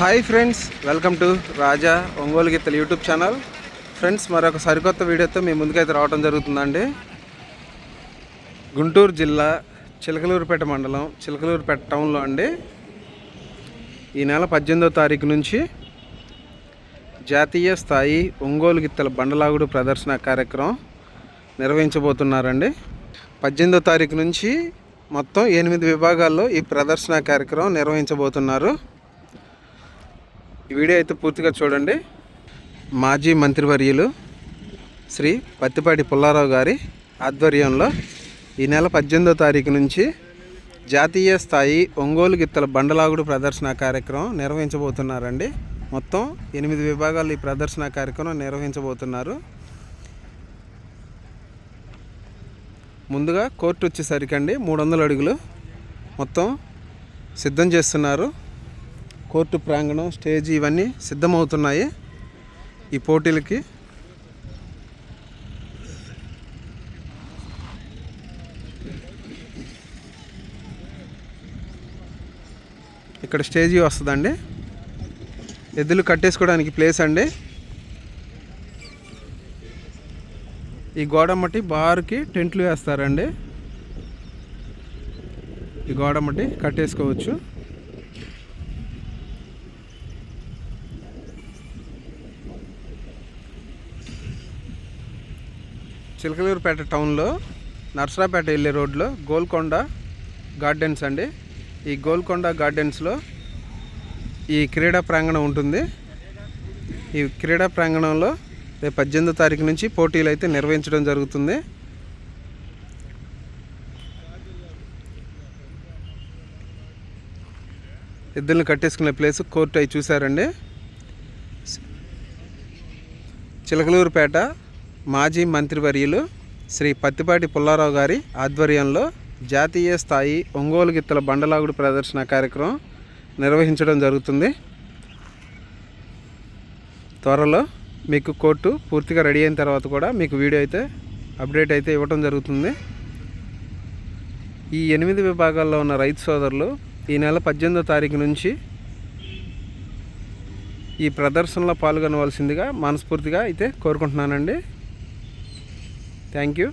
Hi friends welcome to Raja Ongole గీతలు YouTube channel friends మరొక సరికొత్త వీడియోతో మీ ముందుకైతే రావడం జరుగుతుందండి. గుంటూరు జిల్లా చిలకలూరుపేట మండలం చిలకలూరుపేట టౌన్లో అండి. ఈ నెల పద్దెనిమిదో తారీఖు నుంచి జాతీయ స్థాయి ఒంగోలు గిత్తల బండలాగుడు ప్రదర్శన కార్యక్రమం నిర్వహించబోతున్నారండి. పద్దెనిమిదో తారీఖు నుంచి మొత్తం ఎనిమిది విభాగాల్లో ఈ ప్రదర్శన కార్యక్రమం నిర్వహించబోతున్నారు. ఈ వీడియో అయితే పూర్తిగా చూడండి. మాజీ మంత్రివర్యులు శ్రీ పత్తిపాటి పుల్లారావు గారి ఆధ్వర్యంలో ఈ నెల పద్దెనిమిదో తారీఖు నుంచి జాతీయ స్థాయి ఒంగోలు గిత్తల బండలాగుడు ప్రదర్శన కార్యక్రమం నిర్వహించబోతున్నారండి. మొత్తం ఎనిమిది విభాగాలు ఈ ప్రదర్శన కార్యక్రమం నిర్వహించబోతున్నారు. ముందుగా కోర్టు వచ్చేసరికి అండి మూడు వందల అడుగులు మొత్తం సిద్ధం చేస్తున్నారు. కోర్టు ప్రాంగణం స్టేజ్ ఇవన్నీ సిద్ధమవుతున్నాయి ఈ పోటీలకి. ఇక్కడ స్టేజీ వస్తుందండి. ఎద్దులు కట్టేసుకోవడానికి ప్లేస్ అండి. ఈ గోడ మట్టి బారుకి టెంట్లు వేస్తారండి. ఈ గోడ మట్టి కట్టేసుకోవచ్చు. చిలకలూరుపేట టౌన్లో నర్సరాపేట వెళ్ళే రోడ్లో గోల్కొండ గార్డెన్స్ అండి. ఈ గోల్కొండ గార్డెన్స్లో ఈ క్రీడా ప్రాంగణం ఉంటుంది. ఈ క్రీడా ప్రాంగణంలో రేపు పద్దెనిమిదో తారీఖు నుంచి పోటీలు అయితే నిర్వహించడం జరుగుతుంది. ఇద్దరిని కట్టేసుకునే ప్లేస్ కోర్టు అయి చూశారండి. చిలకలూరుపేట మాజీ మంత్రివర్యులు శ్రీ పత్తిపాటి పుల్లారావు గారి ఆధ్వర్యంలో జాతీయ స్థాయి ఒంగోలు గిత్తల బండలాగుడు ప్రదర్శన కార్యక్రమం నిర్వహించడం జరుగుతుంది. త్వరలో మీకు కోర్టు పూర్తిగా రెడీ అయిన తర్వాత కూడా మీకు వీడియో అయితే అప్డేట్ అయితే ఇవ్వడం జరుగుతుంది. ఈ ఎనిమిది విభాగాల్లో ఉన్న రైతు సోదరులు ఈ నెల పద్దెనిమిదో తారీఖు నుంచి ఈ ప్రదర్శనలో పాల్గొనవలసిందిగా మనస్ఫూర్తిగా అయితే కోరుకుంటున్నానండి. Thank you.